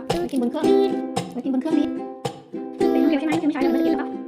ครับกินบนเครื่องกินบนเครื่องนี้เป็นเดียวใช่ไหมเธอไม่ใช้เลยไม่ได้กินหรือปะ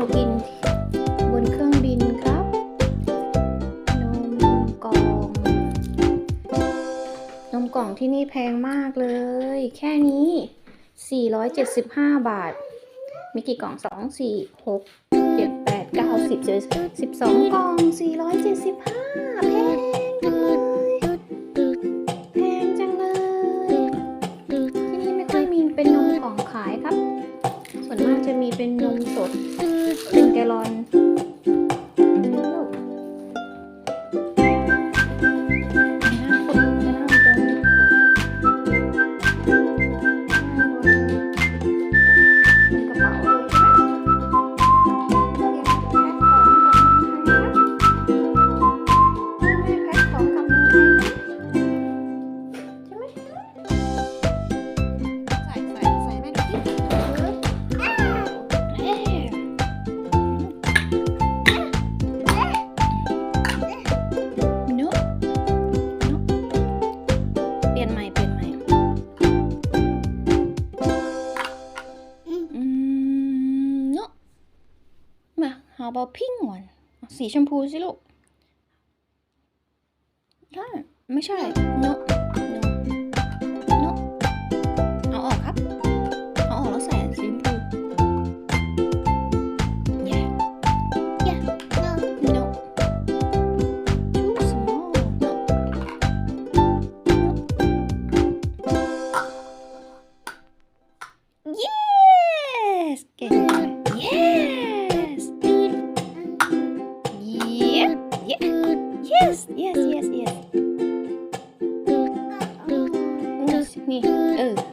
ลกินบนเครื่องบินครับ นมกล่อง นมกล่องที่นี่แพงมากเลย แค่นี้ 475 บาท มีกี่กล่อง 2 4 6 7 8 9 10 11 12 กล่อง 475แพงเป็นนมกล่องขายครับ ส่วนมากจะมีเป็นนมสดหนึ่งแกลลอน How about pink one สีชมพูสิลูกไม่ใช่ no 你嗯。